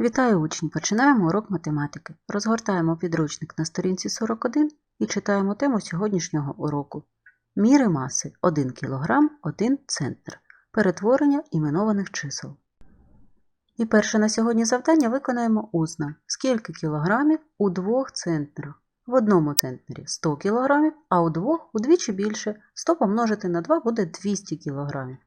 Вітаю учні! Починаємо урок математики. Розгортаємо підручник на сторінці 41 і читаємо тему сьогоднішнього уроку. Міри маси 1 кг, 1 центр. Перетворення іменованих чисел. І перше на сьогодні завдання виконаємо усно. Скільки кілограмів у двох центрах? В одному центрі 100 кг, а у двох удвічі більше. 100 помножити на 2 буде 200 кг.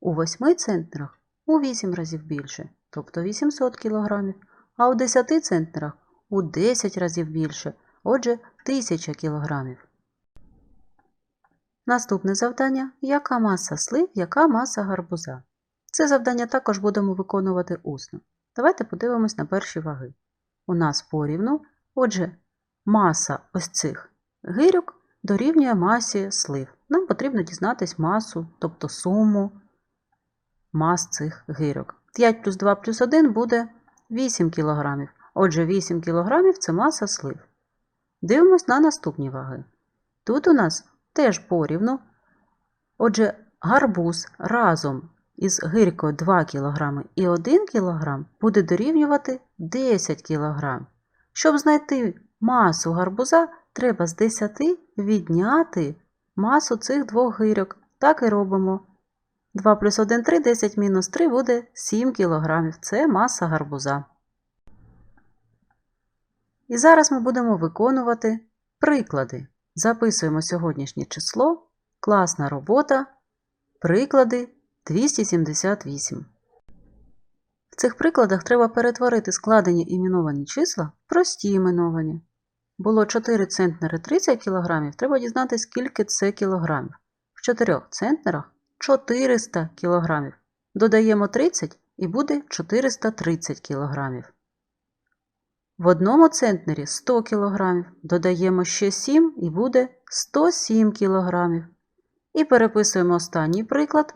У восьми центрах у 8 разів більше, тобто 800 кг, а у 10 центрах у 10 разів більше, отже 1000 кг. Наступне завдання яка маса слив, яка маса гарбуза. Це завдання також будемо виконувати усно. Давайте подивимось на перші ваги. У нас порівну, отже, маса ось цих гирьок дорівнює масі слив. Нам потрібно дізнатись масу, тобто суму мас цих гирьок. 5 плюс 2 плюс 1 буде 8 кг. Отже, 8 кг це маса слив. Дивимось на наступні ваги. Тут у нас теж порівну. Отже, гарбуз разом із гирькою 2 кг і 1 кг буде дорівнювати 10 кг. Щоб знайти масу гарбуза, треба з 10 відняти масу цих двох гирьок. Так і робимо. 2 плюс 1 – 3, 10 мінус 3 буде 7 кг. Це маса гарбуза. І зараз ми будемо виконувати приклади. Записуємо сьогоднішнє число, класна робота, приклади 278. В цих прикладах треба перетворити складені іменовані числа в прості іменовані. Було 4 центнери 30 кг, треба дізнатися, скільки це кілограмів. В 4 центнерах 400 кг. Додаємо 30 і буде 430 кг. В одному центнері 100 кг. Додаємо ще 7 і буде 107 кг. І переписуємо останній приклад.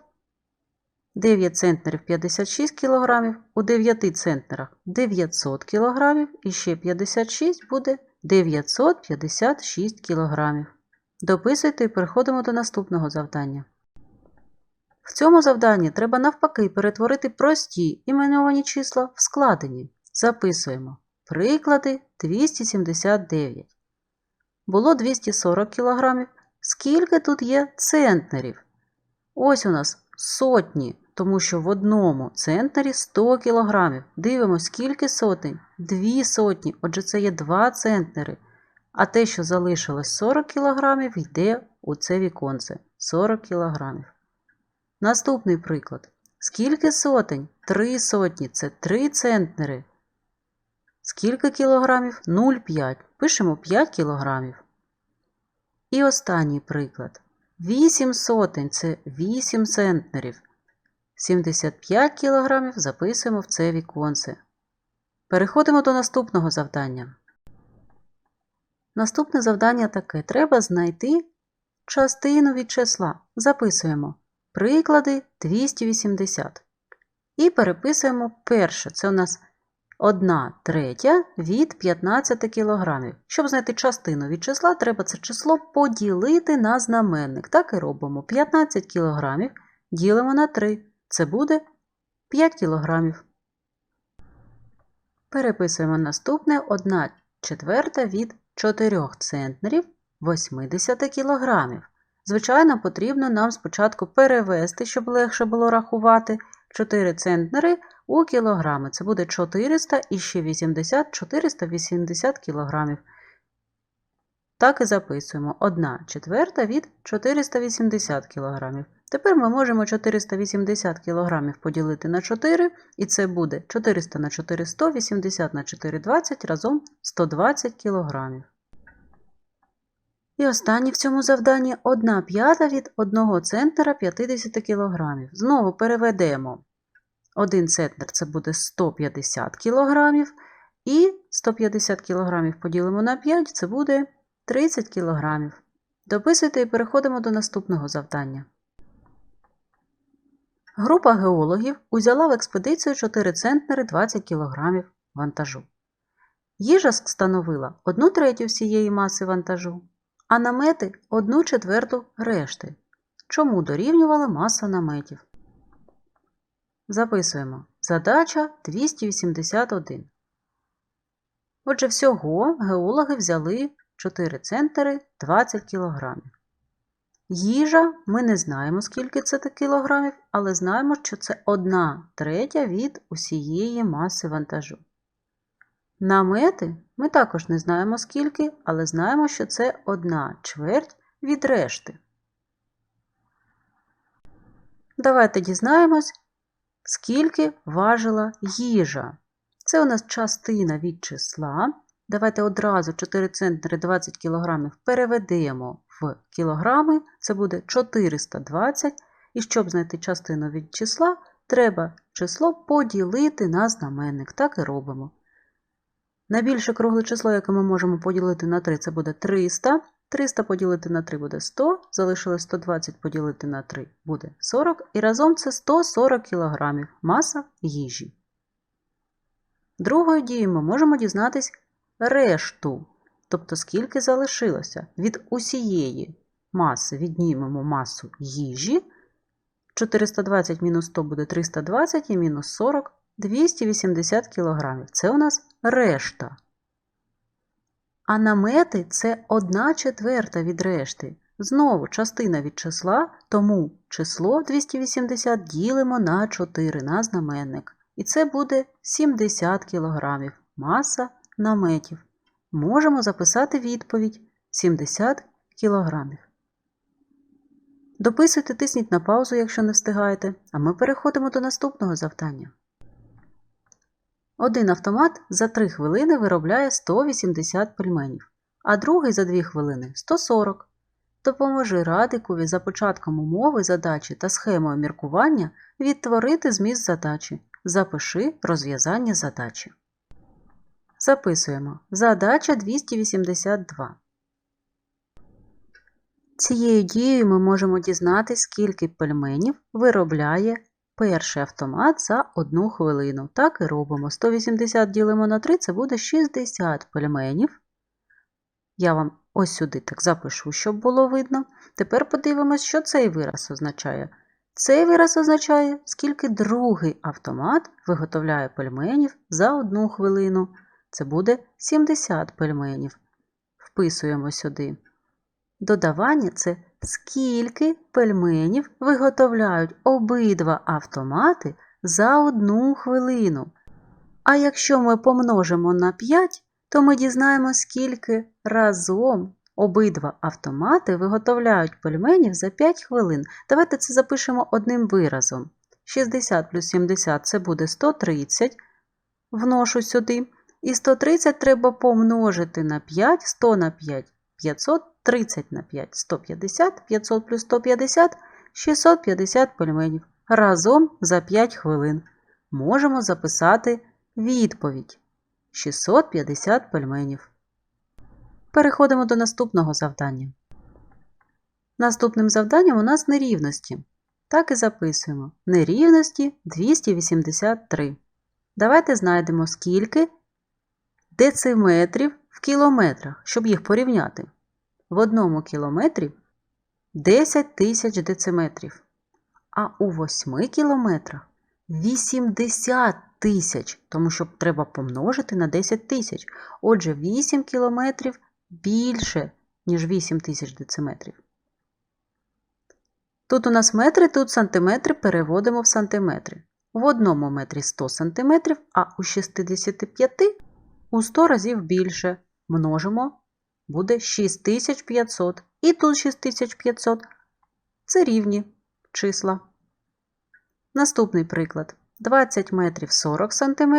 9 центнерів 56 кг, у 9 центнерах 900 кг і ще 56 буде 956 кг. Дописуйте і переходимо до наступного завдання. В цьому завданні треба навпаки перетворити прості іменовані числа в складені. Записуємо приклади 279. Було 240 кг. Скільки тут є центнерів? Ось у нас сотні, тому що в одному центнері 100 кг. Дивимося, скільки сотень? Дві сотні, отже, це є 2 центнери. А те, що залишилось 40 кг, йде у це віконце 40 кг. Наступний приклад. Скільки сотень? Три сотні це 3 центнери. Скільки кілограмів? 0,5. Пишемо 5 кілограмів. І останній приклад. 8 сотень це 8 центнерів. 75 кілограмів записуємо в це віконце. Переходимо до наступного завдання. Наступне завдання таке. Треба знайти частину від числа. Записуємо приклади 280. І переписуємо перше. Це у нас 1 третя від 15 кг. Щоб знайти частину від числа, треба це число поділити на знаменник. Так і робимо. 15 кг ділимо на 3. Це буде 5 кг. Переписуємо наступне 1 четверта від 4 центнерів 80 кг. Звичайно, потрібно нам спочатку перевести, щоб легше було рахувати 4 центнери у кілограми. Це буде 400 і ще 80 480 кілограмів. Так і записуємо 1 четверта від 480 кг. Тепер ми можемо 480 кг поділити на 4, і це буде 400 на 4 100, 80 на 4 20, разом 120 кг. І останнє в цьому завданні 1 п'ята від 1 центнера 50 кг. Знову переведемо. 1 центнер це буде 150 кг. І 150 кг поділимо на 5, це буде 30 кг. Дописуйте і переходимо до наступного завдання. Група геологів узяла в експедицію 4 центнери 20 кг вантажу. Їжа становила 1 третю всієї маси вантажу а намети одну четверту решти. Чому дорівнювала маса наметів? Записуємо. Задача 281. Отже, всього геологи взяли 4 центри 20 кілограмів. Їжа ми не знаємо, скільки це кілограмів, але знаємо, що це 1 третя від усієї маси вантажу. Намети ми також не знаємо скільки, але знаємо, що це 1 чверть від решти. Давайте дізнаємось, скільки важила їжа. Це у нас частина від числа. Давайте одразу 4 центнери 20 кг переведемо в кілограми. Це буде 420. І щоб знайти частину від числа, треба число поділити на знаменник. Так і робимо. Найбільше кругле число, яке ми можемо поділити на 3, це буде 300. 300 поділити на 3 буде 100, залишилось 120 поділити на 3 буде 40, і разом це 140 кг маса їжі. Другою дією ми можемо дізнатись решту, тобто скільки залишилося. Від усієї маси віднімемо масу їжі. 420 мінус 100 буде 320 і мінус 40 280 кг. Це у нас решта. А намети це 1 четверта від решти. Знову частина від числа, тому число 280 ділимо на 4 на знаменник. І це буде 70 кг маса наметів. Можемо записати відповідь 70 кг. Дописуйте, тисніть на паузу, якщо не встигаєте, а ми переходимо до наступного завдання. Один автомат за 3 хвилини виробляє 180 пельменів, а другий за 2 хвилини 140. Допоможи радикові за початком умови задачі та схемою міркування відтворити зміст задачі. Запиши розв'язання задачі. Записуємо. Задача 282. Цією дією ми можемо дізнатися, скільки пельменів виробляє перший автомат за одну хвилину. Так і робимо. 180 ділимо на 3, це буде 60 пельменів. Я вам ось сюди так запишу, щоб було видно. Тепер подивимось, що цей вираз означає. Цей вираз означає, скільки другий автомат виготовляє пельменів за одну хвилину. Це буде 70 пельменів. Вписуємо сюди. Додавання це скільки пельменів виготовляють обидва автомати за одну хвилину. А якщо ми помножимо на 5, то ми дізнаємося, скільки разом обидва автомати виготовляють пельменів за 5 хвилин. Давайте це запишемо одним виразом. 60 плюс 70 це буде 130. Вношу сюди. І 130 треба помножити на 5, 100 на 5 500, 30 на 5 150, 500 плюс 150 650 пельменів. Разом за 5 хвилин. Можемо записати відповідь 650 пельменів. Переходимо до наступного завдання. Наступним завданням у нас нерівності. Так і записуємо. Нерівності 283. Давайте знайдемо скільки дециметрів в кілометрах, щоб їх порівняти. В одному кілометрі 10 тисяч дециметрів, а у 8 кілометрах 80 тисяч, тому що треба помножити на 10 тисяч. Отже, 8 кілометрів більше, ніж 8 тисяч дециметрів. Тут у нас метри, тут сантиметри переводимо в сантиметри. В одному метрі 100 см, а у 65 у 100 разів більше. Множимо, буде 6500. І тут 6500. Це рівні числа. Наступний приклад. 20 метрів 40 см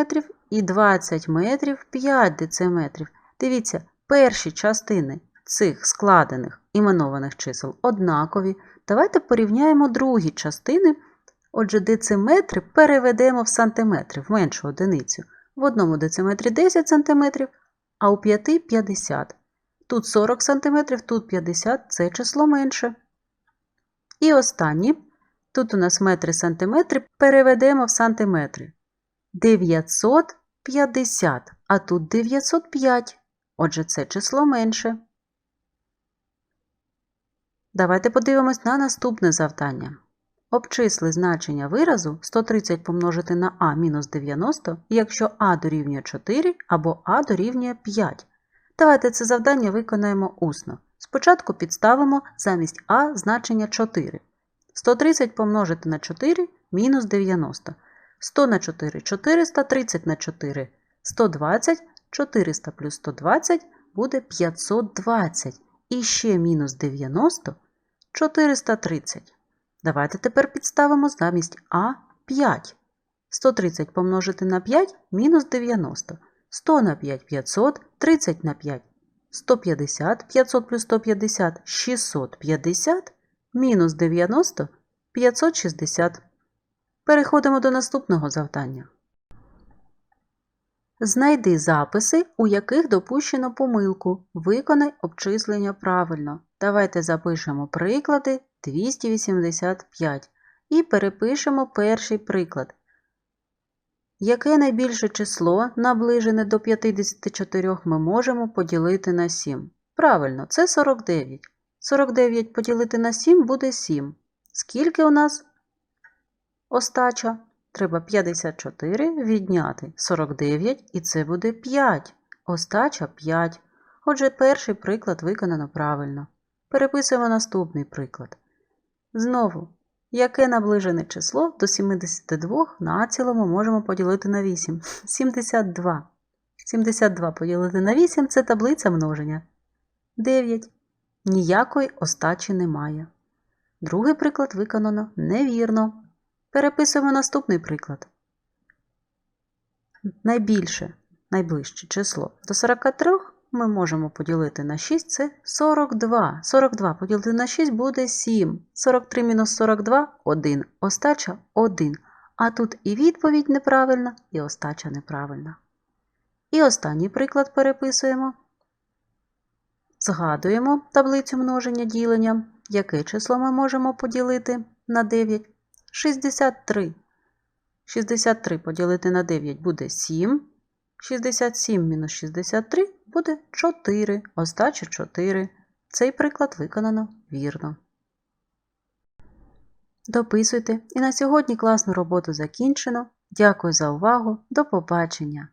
і 20 метрів 5 дециметрів. Дивіться, перші частини цих складених іменованих чисел однакові. Давайте порівняємо другі частини. Отже, дециметри переведемо в сантиметри, в меншу одиницю. В одному дециметрі 10 см, а у 5 50 Тут 40 см, тут 50 це число менше. І останнє. Тут у нас метри сантиметри переведемо в сантиметри. 950, а тут 905. Отже, це число менше. Давайте подивимось на наступне завдання. Обчисли значення виразу 130 помножити на а мінус 90, якщо а дорівнює 4 або а дорівнює 5. Давайте це завдання виконаємо усно. Спочатку підставимо замість а значення 4. 130 помножити на 4 мінус 90. 100 на 4 – 400, 30 на 4 – 120, 400 плюс 120 буде 520. І ще мінус 90 – 430. Давайте тепер підставимо замість А 5. 130 помножити на 5 – мінус 90. 100 на 5 – 500, 30 на 5 – 150, 500 плюс 150 – 650, мінус 90 – 560. Переходимо до наступного завдання. Знайди записи, у яких допущено помилку. Виконай обчислення правильно. Давайте запишемо приклади 285 і перепишемо перший приклад. Яке найбільше число, наближене до 54, ми можемо поділити на 7? Правильно, це 49. 49 поділити на 7 буде 7. Скільки у нас остача? Треба 54 відняти 49, і це буде 5. Остача 5. Отже, перший приклад виконано правильно. Переписуємо наступний приклад. Знову, яке наближене число до 72 націлому можемо поділити на 8? 72. 72 поділити на 8 це таблиця множення. 9. Ніякої остачі немає. Другий приклад виконано невірно. Переписуємо наступний приклад. Найбільше, найближче число до 43 ми можемо поділити на 6 це 42. 42 поділити на 6 буде 7. 43 мінус 42 – 1. Остача 1. А тут і відповідь неправильна, і остача неправильна. І останній приклад переписуємо. Згадуємо таблицю множення ділення. Яке число ми можемо поділити на 9? 63. 63 поділити на 9 буде 7. 67 мінус 63 буде 4. оздача 4. Цей приклад виконано вірно. Дописуйте. І на сьогодні класну роботу закінчено. Дякую за увагу. До побачення!